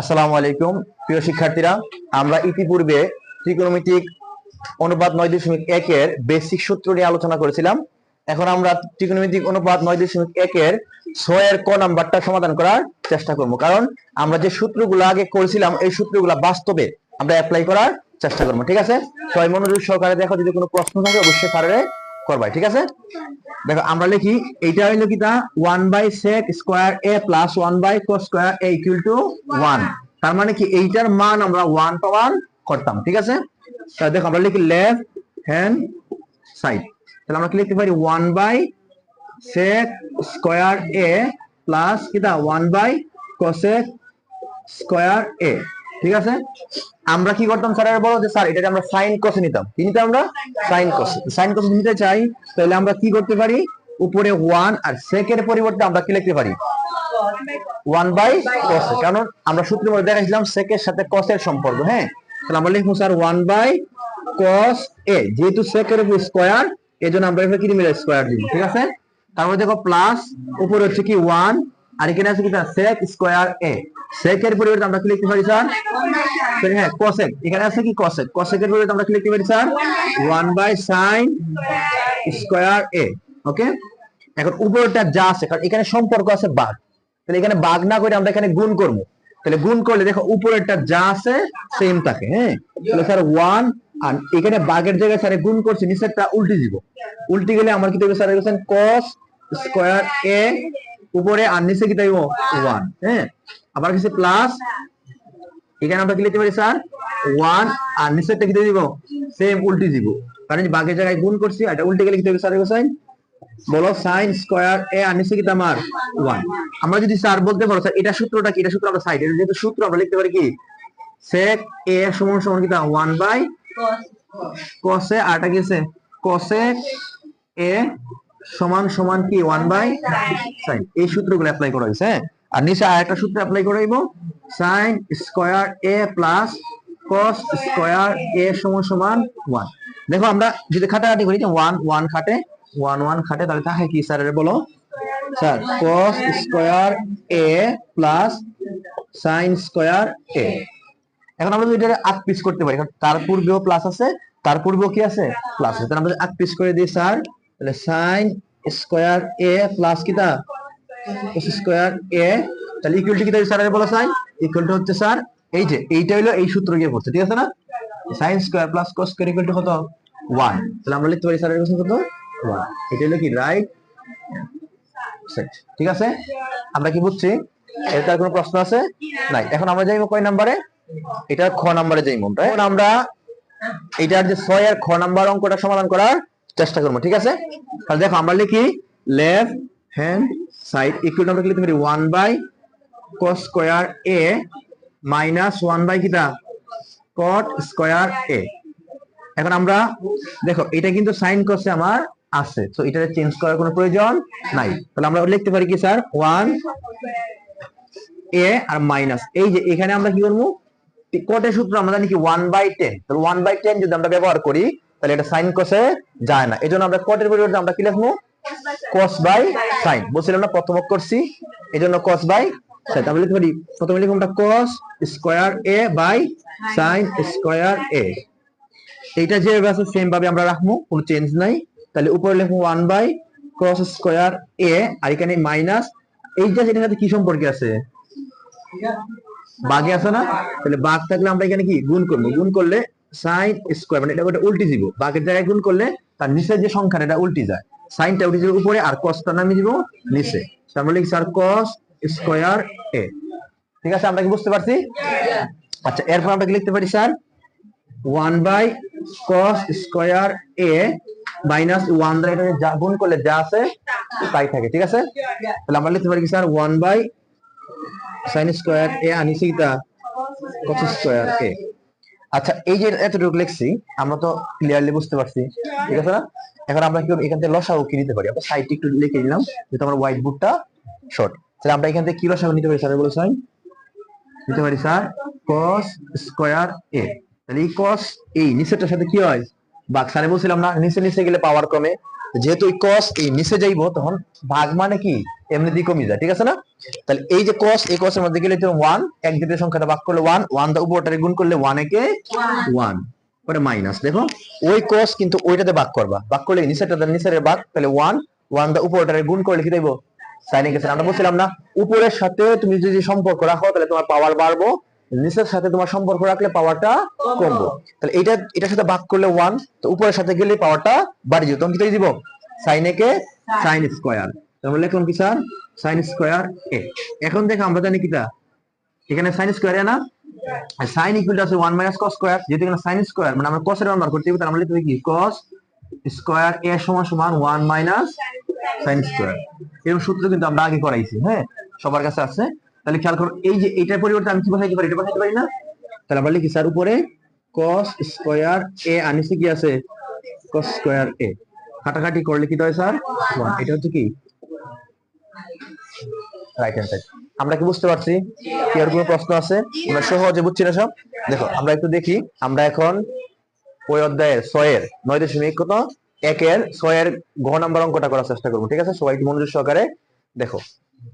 আসসালামু আলাইকুম, প্রিয় শিক্ষার্থীরা, আমরা ইতিপূর্বে ত্রিকোণমিতিক অনুপাত নয় দশমিক একের বেসিক সূত্র নিয়ে আলোচনা করেছিলাম। এখন আমরা ত্রিকোণমিতিক অনুপাত নয় দশমিক একের ছয়ের ক নাম্বারটা সমাধান করার চেষ্টা করব। কারণ আমরা যে সূত্রগুলো আগে করেছিলাম, এই সূত্রগুলো বাস্তবে আমরা অ্যাপ্লাই করার চেষ্টা করব, ঠিক আছে? ছয় মনোযোগ সহকারে দেখো, যদি কোনো প্রশ্ন থাকে, অবশ্যই স্যারে করবাই ঠিক আছে? দেখো, আমরা লিখি, এইটা হইল কি তা? One by sec square A plus one by co square A equal to one তার মানে কি, এইটার মান আমরা ওয়ান প্রমাণ করতাম, ঠিক আছে? তাহলে দেখো, আমরা লিখি লেফট হ্যান্ড সাইড তাহলে আমরা কি লিখতে পারি? One by sec square A plus কিটা one by cosec square A ঠিক আছে? আমরা কি করতাম স্যার? বলো যে, স্যার, এটাকে আমরা সাইন কসে নিতাম। কি নিতাম আমরা? সাইন কসে সাইন কসে নিতে চাই, তাহলে আমরা কি করতে পারি? উপরে ওয়ান আর সেকের পরিবর্তে আমরা কি লিখতে পারি? ওয়ান বাই কস কারণ আমরা সূত্রের মধ্যে দেখাইছিলাম সেকের সাথে কসের সম্পর্ক হ্যাঁ? তাহলে আমরা লিখব, sir one by cos A যেহেতু সেকের উপর স্কোয়ার এই জন্য আমরা এখানে কি মিলে স্কোয়ার দিব, ঠিক আছে? তারপরে দেখো প্লাস উপরে হচ্ছে কি ওয়ান আর এখানে আছে পরিবর্তে আমরা কি লিখতে পারি স্যার হ্যাঁ এখানে আছে কি পরিবর্তে আমরা কি লিখতে পারি স্যার ওকে এখন উপরটা যা আছে, কারণ এখানে সম্পর্ক আছে বাঘ। তাহলে এখানে বাঘ না করে আমরা এখানে গুণ করব। তাহলে গুণ করলে দেখো উপরেরটা যা আছে সেম থাকে হ্যাঁ? তাহলে স্যার ওয়ান আর এখানে বাঘের জায়গায় স্যার গুণ করছে, নিচেরটা উল্টে দিব। উল্টে গেলে আমার কি দেবে স্যার cos স্কোয়ার এ উপরে আর নিচে কি দেবো ওয়ান হ্যাঁ? আবার কিছু প্লাস এখানে আমরা কি লিখতে পারি স্যার ওয়ান আর নিচেরটা কি দিব সেম উল্টে দিব। কারণ বাঘের জায়গায় গুণ করছি এটা উল্টে গেলে কি দেবে স্যার কোসাইন বলো সাইন স্কোয়ার এ আর নিচে কি আমার? ওয়ান আমরা যদি স্যার বলতে পারো স্যার এটা সূত্রটা কি? এটা সূত্র আমরা সাইড এটা যেহেতু সূত্র আমরা লিখতে পারি কি? sec এ সমান সমান কি তা 1 বাই cos. a আরটা কি আছে? a a সমান সমান কি? 1 বাই sin এই সূত্রগুলো অ্যাপ্লাই করা হয়েছে হ্যাঁ? আর নিচে আরেকটা সূত্র অ্যাপ্লাই করাইবো sin স্কয়ার a প্লাস cos স্কয়ার a সমান সমান 1 দেখো আমরা যদি খাটাখাটি করি, যে 1 1 খাটে 1 1 খাটে, তাহলে থাকে কি স্যার বলো? Sir, cos square A plus sin square A এখন আমরা এটা আট পিস করতে পারি, কারণ তার পূর্বেও প্লাস আছে, তার পূর্বেও কি আছে? প্লাস আছে। তাহলে আমরা আট পিস করে দিই, স্যার তাহলে সাইন স্কয়ার এ প্লাস কিটা স্কয়ার এ তাহলে ইকুয়াল টু কি তাহলে স্যার বলা সাইন ইকুয়াল টু হচ্ছে স্যার এই যে, এইটা হলো এই সূত্র গিয়ে পড়ছে, ঠিক আছে না? Sine square plus cos square equal to কত? 1 তাহলে আমরা লিখতে পারি স্যারের কোশ্চেন কত? 1 এটা হলো কি রাইট সেট ঠিক আছে? আমরা কি বুঝছি? এর তার কোনো প্রশ্ন আছে? নাই, এখন আমরা যাইবো কয় নাম্বারে? এটা খ নাম্বারে যাইবো আমরা এটার যে ছয় আর খ নাম্বার অঙ্কটা সমাধান করার চেষ্টা করব, ঠিক আছে? তাহলে দেখো আমরা লিখি লেফট হ্যান্ড সাইড ইকুয়াল আমরা লিখতে পারি? One by cos square A minus one by কিটা cot স্কয়ার এ এখন আমরা দেখো, এটা কিন্তু সাইন করছে আমার আছে তো এটা চেঞ্জ করার কোনো প্রয়োজন নাই। তাহলে আমরা লিখতে পারি কি স্যার ওয়ান এ আর মাইনাস এই যে এখানে আমরা কি করব? কোটের সূত্র আমরা জানি কি ওয়ান বাই টেন তাহলে ওয়ান বাই টেন যদি আমরা ব্যবহার করি তাহলে এটা সাইন কসে যায় না। এই জন্য আমরা কোটের পরিবর্তে আমরা কি লিখব? কস বাই সাইন বলছিলাম না, প্রথম করছি এই জন্য কস বাই সাইন আমরা লিখতে পারি, প্রথমে লিখব আমরা cos square A by sine square A এইটা যে আছে সেম ভাবে আমরা রাখব, কোনো চেঞ্জ নাই। তাহলে উপরে লিখব one by cos square A আর এখানে মাইনাস এইটা সেটার সাথে কি সম্পর্কে আছে? বাঘে আছে না? তাহলে বাঘ থাকলে আমরা এখানে কি? গুণ করব। গুণ করলে সাইন স্কোয়ার মানে এটা উল্টি দিব বাঘের জায়গায় গুণ করলে তার নিচে যে সংখ্যাটা এটা উল্টি যায়। সাইনটা উল্টি যাবে উপরে, আর কসটা নামিয়ে দিব নিচে। তো আমরা লিখছি আর কস স্কোয়ার এ ঠিক আছে, আমরা কি বুঝতে পারছি? আচ্ছা এরপর আমরা কি লিখতে পারি, sir? One by cos square A minus one দ্বারা এটা যা, গুণ করলে যা আছে, তাই থাকে। ঠিক আছে? তাহলে আমরা লিখতে পারি sir? One by sine square A কিটা কস স্কোয়ার এ আচ্ছা এই যে এতটুকু লিখছি, আমরা তো ক্লিয়ারলি বুঝতে পারছি। ঠিক আছে না? এখন আমরা কি? এখান থেকে লসাগু কি নিতে পারি? আমরা সাইডে একটু লিখে নিলাম, যেহেতু আমার হোয়াইট বুকটা শর্ট তাহলে আমরা এখান থেকে কি লসাগু নিতে পারি, স্যার, বলে সাইন নিতে পারি, স্যার, cos স্কয়ার এ তাহলে এই cos এই নিচেরটার সাথে কি হয়? ভাগ স্যারে বলছিলাম না, নিচে নিচে গেলে পাওয়ার কমে। যেহেতু এই cos এই নিচে যাইবো, তখন ভাগ মানে কি? এমনিতেই কমে যায়, ঠিক আছে না? তাহলে এই যে cos, এই এর মধ্যে গেলে ওয়ান এক দ্বিতীয় সংখ্যাটা ভাগ করলে ওয়ান ওয়ান দা উপরটারে গুণ করলে ওয়ান একে ওয়ান পরে মাইনাস দেখো? ওই cos কিন্তু ওইটাতে ভাগ করবা, ভাগ করলে নিচেরটা নিচের ভাগ, তাহলে ওয়ান ওয়ান দা উপরটারে গুণ করলে কি দেবো? সাইনে গেছে আমরা বলছিলাম না, উপরের সাথে তুমি যদি সম্পর্ক রাখো, তাহলে তোমার পাওয়ার বাড়বো, নিচের সাথে তোমার সম্পর্ক রাখলে পাওয়ারটা কমবো। তাহলে এটা এটার সাথে ভাগ করলে ওয়ান তো উপরের সাথে গেলে পাওয়ারটা বাড়ি যাবে তুমি কি দিব? সাইন একে সাইন স্কোয়ার তাহলে লিখলাম কি স্যার? সাইন স্কোয়ার এ এখন দেখো আমরা জানি কিটা? এখানে সাইন স্কোয়ার না? সাইন ইকুয়াল টু আছে 1 মাইনাস cos স্কয়ার যেহেতু এখানে সাইন স্কয়ার মানে আমরা এর মান বার করতে হবে তাহলে আমরা লিখতে কি? cos স্কয়ার a সমান সমান 1 মাইনাস সাইন স্কয়ার এরকম সূত্র কিন্তু আমরা আগে করাইছি হ্যাঁ? সবার কাছে আছে। তাহলে খেয়াল করো, এই যে এটার পরিবর্তে আমি কি বসাইতে পারি, এটা বসাইতে পারি না? তাহলে আমরা লিখি, স্যার, উপরে cos স্কয়ার এ আর নিচে কি আছে? cos স্কয়ার এ কাটাকাটি করলে কি হয়, স্যার? এটা হচ্ছে কি? রাইট হ্যান্ড সাইড আমরা কি বুঝতে পারছি? কি আর কোনো প্রশ্ন আছে? আমরা সহজে বুঝছি না সব? দেখো, আমরা একটু দেখি। আমরা এখন ওই অধ্যায়ের ছয়ের, নয় দশমিক কত? একের ছয়ের ঘ নাম্বার অঙ্কটা করার চেষ্টা করব, ঠিক আছে? সবাই মনোযোগ সহকারে দেখো।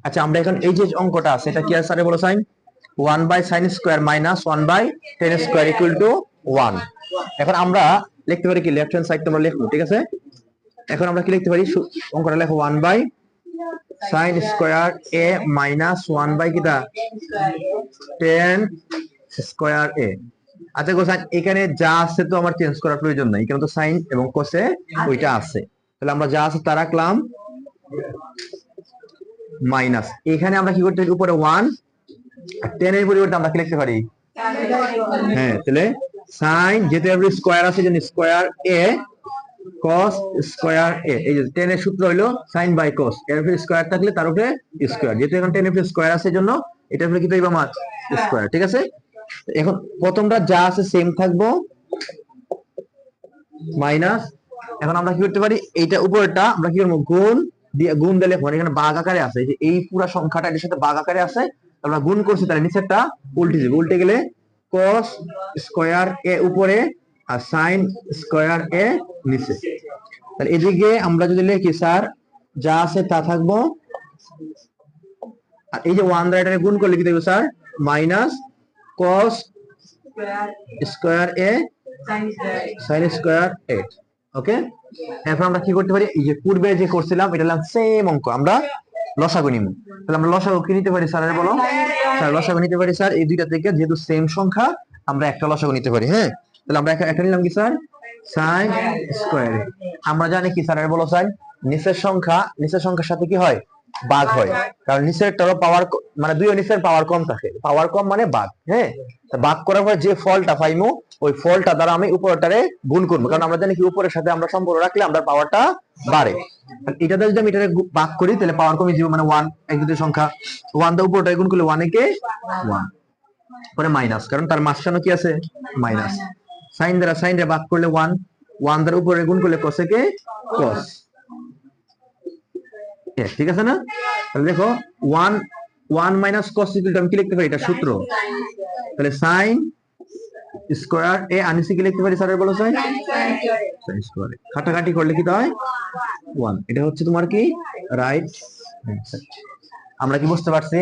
আচ্ছা আমরা এখন এই যে অঙ্কটা আছে, এটা কি আর স্যারে বলো sine? One by sine square minus one by tan square equal to one এখন আমরা লিখতে পারি কি? লেফট হ্যান্ড সাইড তোমরা লিখব ঠিক আছে? এখন আমরা কি লিখতে পারি? অঙ্কটা লেখো one by sine square A minus one by কিটা টেন স্কোয়ার এ আচ্ছা কোসাইন, এখানে যা আছে তো আমার চেঞ্জ করার প্রয়োজন নাই। এখানে তো সাইন এবং কোসে ওইটা আছে। তাহলে আমরা যা আছে তা রাখলাম মাইনাস এখানে আমরা কি করতে পারি? উপরে ওয়ান টেন এর পরিবর্তে আমরা কি লিখতে পারি? হ্যাঁ তাহলে সাইন যেহেতু স্কোয়ার আছে square A cos square A এই যে টেন এর সূত্র হইল সাইন বাই cos এর উপরে থাকলে তার উপরে যেহেতু এর আছে জন্য উপরে কি ঠিক আছে? এখন প্রথমটা যা আছে সেম থাকব মাইনাস এখন আমরা কি করতে পারি? এইটা উপরেরটা আমরা কি করব? গুণ দিয়ে, গুণ দিলে এখানে বাঘ আকারে আছে। যে এই পুরো সংখ্যাটা সাথে বাঘ আকারে আছে, আমরা গুণ করছি তাহলে নিচেরটা উল্টে যাবে। উল্টে গেলে cos স্কোয়ার এ উপরে আর সাইন স্কোয়ার এ নিচে। তাহলে এদিকে আমরা যদি লিখি, স্যার, যা আছে তা থাকব। আর এই যে ওয়ান এটাকে গুণ করলে কি দেখব sir? Minus cos square A sine square eight okay এখন আমরা কি করতে পারি? এই যে পূর্বে যে করছিলাম এটা হলাম সেম অঙ্ক। আমরা লসাগু নিব। তাহলে আমরা লসাগু কি নিতে পারি, স্যার, বলো? স্যার, লসাগু নিতে পারি, স্যার, এই দুইটা থেকে যেহেতু সেম সংখ্যা, আমরা একটা লসাগু নিতে পারি হ্যাঁ? তাহলে আমরা একটা নিলাম কি, স্যার? Sine square. আমরা জানি কি, স্যার বলো, স্যার। নিচের সংখ্যা, নিচের সংখ্যার সাথে কি হয়? বাঘ হয়। কারণ নিচের টারও পাওয়ার মানে দুই নিচের পাওয়ার কম থাকে। পাওয়ার কম মানে বাঘ হ্যাঁ? বাঘ করার পর যে ফলটা পাইমু, ওই ফলটা দ্বারা আমি উপরটারে গুণ করব। কারণ আমরা জানি কি, উপরের সাথে আমরা সম্পর্ক রাখলে আমরা পাওয়ারটা বাড়ে। এটাতে যদি আমি এটাকে ভাগ করি, তাহলে পাওয়ার কমে যাবে মানে ওয়ান এক দুটি সংখ্যা। ওয়ান দা উপরটারে গুণ করলে ওয়ান একে ওয়ান পরে মাইনাস কারণ তার মাঝখানে কি আছে? মাইনাস সাইন দ্বারা সাইন ভাগ করলে ওয়ান ওয়ান দ্বারা উপরে গুণ করলে কোসেকে কস ঠিক আছে না? তাহলে দেখো ওয়ান ওয়ান মাইনাস কস আমি কি লিখতে পারি? এটা সূত্র। তাহলে সাইন স্কোয়ার এ আনিসি কি লিখতে পারি স্যার বলো সাইন স্কোয়ার কাটাকাটি করলে কি হয়? ওয়ান এটা হচ্ছে তোমার কি? রাইট আমরা কি বুঝতে পারছি?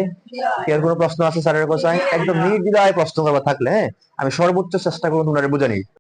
এর কোনো প্রশ্ন আছে স্যারের কোসাইন একদম নির্দ্বিধায় প্রশ্ন করবা থাকলে হ্যাঁ? আমি সর্বোচ্চ চেষ্টা করব তোমার বোঝানি